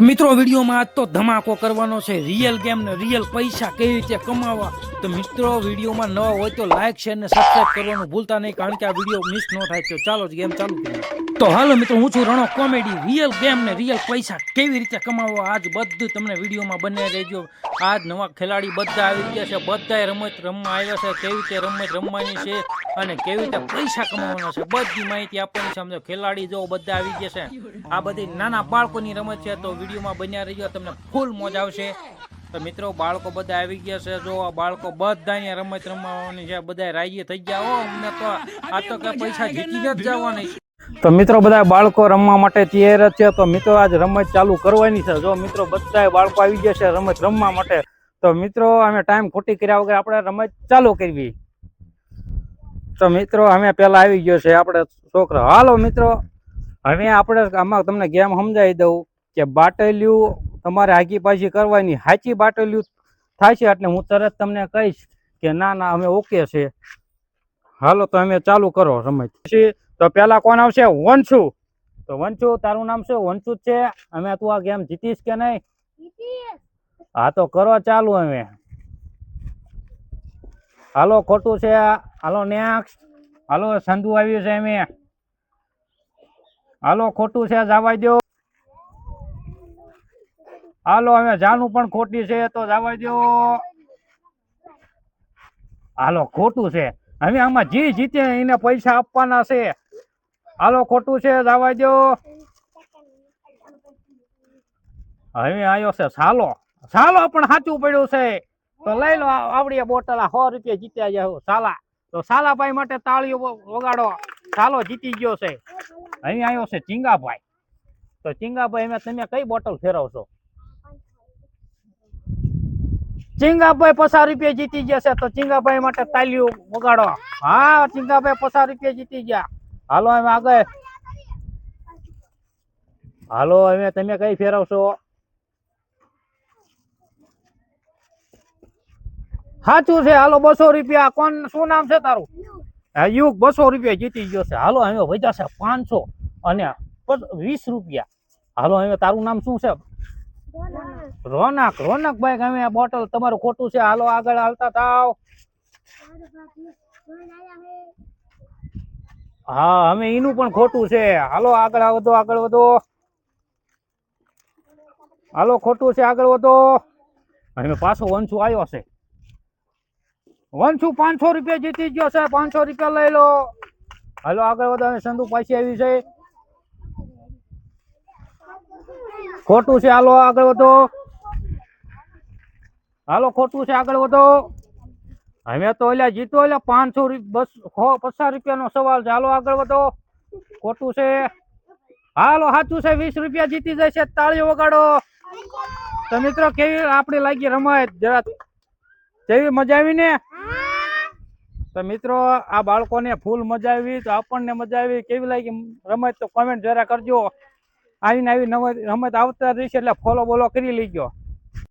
મિત્રો, વિડીયોમાં આજ તો ધમાકો કરવાનો છે. રિયલ ગેમ ને રિયલ પૈસા કેવી રીતે કમાવા? તો મિત્રો, વિડીયોમાં નવા હોય તો લાઈક શેર ને સબસ્ક્રાઈબ કરવાનું ભૂલતા નહીં, કારણ કે આ વીડિયો મિસ ન થાય. તો ચાલો જ ગેમ ચાલુ કરીએ. તો હાલો મિત્રો, હું છું રણો કોમેડી રિયલ ગેમ ને રિયલ પૈસા કેવી રીતે કમાવવા? આજ બધું તમને વિડીયોમાં બને રહેજો. આજ નવા ખેલાડી બધા આવી ગયા છે, બધાય રમત રમવા આવ્યા છે, કેવી રીતે રમત રમવાની છે અને કેવી રીતે પૈસા કમાવાના છે, બધી માહિતી આપવાની છે. સમજો ખેલાડી જો બધા આવી ગયા છે, આ બધી નાના બાળકોની રમત છે, તો વિડીયોમાં બન્યા રહેજો તમને ફૂલ મોજ આવશે. તો મિત્રો, બાળકો બધા આવી ગયા છે, જો આ બાળકો બધાની રમત રમવાની છે બધા રાજી થઈ ગયા. હો, અમને તો આ તો કે પૈસા જીતી જ જવાની તો મિત્રો બધા બાળકો રમવા માટે તૈયાર છે. તો મિત્રો આજ રમત ચાલુ કરવાની છે. જો મિત્રો બધા બાળકો આવી ગયા છે રમત રમવા માટે, તો મિત્રો અમે ટાઈમ ખોટી કર્યા વગર આપણે રમત ચાલુ કરવી. તો મિત્રો અમે પેલા આવી ગયો છે આપણે છોકરા. હાલો મિત્રો, હવે આપણે આમાં તમને ગેમ સમજાવી દઉં કે બાટલિયું તમારે આગી પાછી કરવાની સાચી બાટલિયું છે એટલે હું તરત તમને કહીશ કે ના ના, અમે ઓકે છે. હાલો તો અમે ચાલુ કરો રમત. પછી તો પેલા કોણ આવશે? વંશુ. તો વંશુ તારું નામ શું? વંશુ છે. અમે તું આ ગેમ જીતીશ કે નહીં? હા તો કરો ચાલુ અમે હાલો ખોટું છે. હાલો નેક્સ્ટ હાલો સંધુ આવ્યું છે અમે હાલો ખોટું છે જવા દો હાલો હવે જાનું પણ ખોટી છે તો જવા દો હાલો ખોટું છે. હવે આમાં જી જીતે એને પૈસા આપવાના છે. હાલો, ખોટું છે જવા દો હવે આવ્યો છે સાલો. સાલો પણ સાચું પડ્યું છે. તો લઈ લો આવડીએ આવડી બોટલ સો રૂપિયા જીત્યા જાવ સાલા. તો સાલાભાઈ માટે તાળીઓ વગાડો. સાલો જીતી ગયો છે. અહીં આવ્યો છે ચિંગાભાઈ. તો ચિંગાભાઈ તમે કઈ બોટલ ફેરવશો? ચિંગાભાઈ પચાસ રૂપિયા જીતી ગયા છે, તો ચિંગાભાઈ માટે તાલીઓ વગાડો. હા, ચિંગાભાઈ પચાસ રૂપિયા જીતી ગયા. હાલો, અમે આગળ. હાલો, અમે તમે કઈ ફેરવશો? સાચું છે, હાલો, બસો રૂપિયા. કોણ, શું નામ છે તારું? યુગ, બસો રૂપિયા જીતી ગયો છે. હાલો હવે વધ્યા છે પાંચસો અને વીસ રૂપિયા. હાલો, હવે તારું નામ શું છે? રોનક. ભાઈ ગમે આ બોટલ તમારું ખોટું છે. હાલો, આગળ આવતા થાવ. હા, અમે એનું પણ ખોટું છે. હાલો, આગળ વધો આગળ વધો. હાલો, ખોટું છે, આગળ વધો. હવે પાછો વંશુ આવ્યો છે. વંશુ પાંચસો રૂપિયા જીતી ગયો છે, પાંચસો રૂપિયા લઈ લો. હાલો, આગળ વધો અમે સંધુ પાછી આવી છે. ખોટું છે, હાલો, આગળ વધો. હાલો, ખોટું છે, આગળ વધો. હવે તો ઓલા જીતો એટલે પાંચસો બસ પચાસ રૂપિયાનો સવાલ ચાલો આગળ વધો. ખોટું છે. હાલો, સાચું છે. વીસ રૂપિયા જીતી જશે. તાળીઓ વગાડો. તો મિત્રો, કેવી આપણી લાગી રમાય જરા કેવી મજા આવી ને? તો મિત્રો, આ બાળકોને ફૂલ મજા આવી, તો આપણને મજા આવી. કેવી લાગી રમત તો કોમેન્ટ જરા કરજો. આવીને આવી નવ રમત આવતા રહીશ એટલે ફોલો બોલો કરી લેજો.